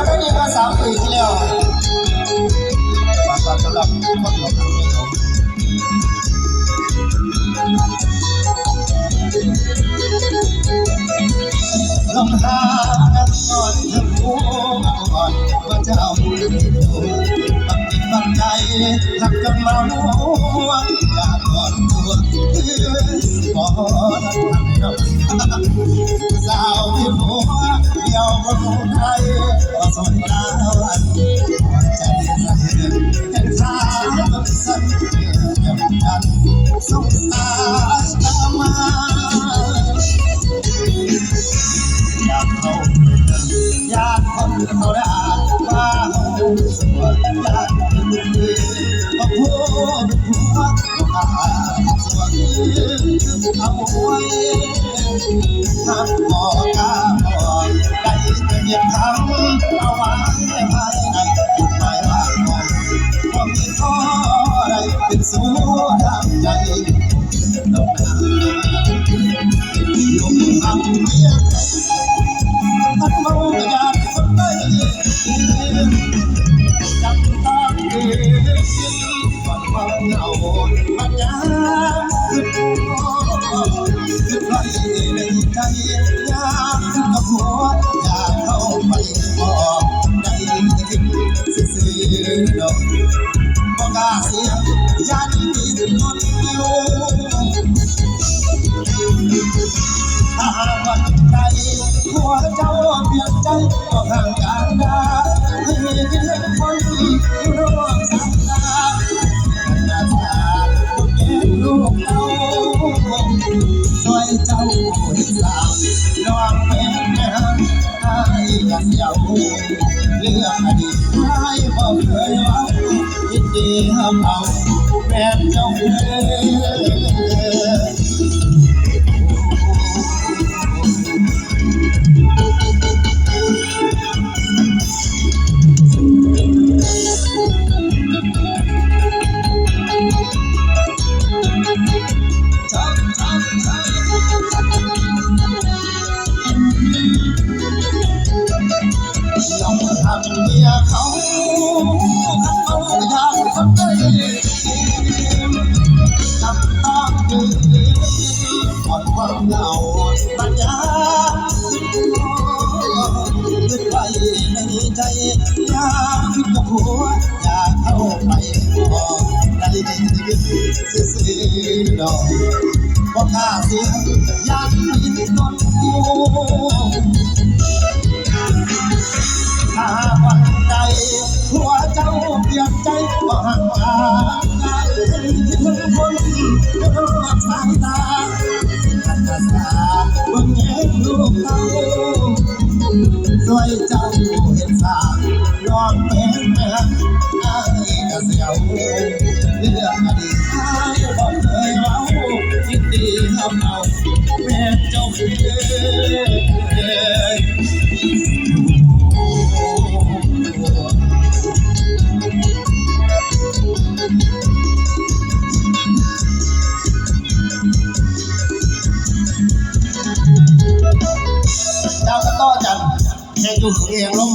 แล้วได้ยินมาสามปีที่แล้วฝากความสำหรับคนหลวงทางนี้ผมลองหากันก่อนเธอผู้ก่อนว่าจะเอาบุญไปดูปักจิตปักใจหักกันมาหัวอยากกอดตัวเพื่อนขอทักทายเราสาวที่หัวเดียวก็คงไทย สนดาวอันหัวใจสั่นเห็นชาแบบสั่นเดียวกันสงสารตามาอยากเขาไปเดินอยากคนเขาได้ว่าหูสวยอยากเป็นมือมาพูดหัวมาสวยเอาไว้ทำบอกกาบอกได้ แต่เพียงคำเอาไว้ภายในจุดหมายว่าของความมีข้อไรเป็นสู้ทางใจลงน้ลงทำเมียตั้ คือใครในใจอยากขึ้นกับหัวอยากเข้าไปบอกได้ยินซื่อๆดอกบ่กาเสียยันมีคนอยู่ เรื่องอดีตไม่บอกเคยว่าคิดดีห้ามเอาแฟนเจ้าเอ๋ย ขึ้นไปในใจอยากขึ้นกับหัวอยากเข้าไปบอกได้ดีซื่อๆดอกบอกกล้าเสียงยันยินคนกูถ้าวันใดหัวเจ้าเปลี่ยนใจก็ห่างมาได้ที่ทุกคนก็รักสายตาขันตาสาบนแย่ลูกเต้า ด้วยเจ้าเห็นสางอบแม่แม่ไอ้กระเสียวเรื่องอดีตไอ้บอกเคยเล่าคิดดีทำเอาแม่เจ้าคือเจ้าก็ต้อง ฮ็ดลูกตัวเองลง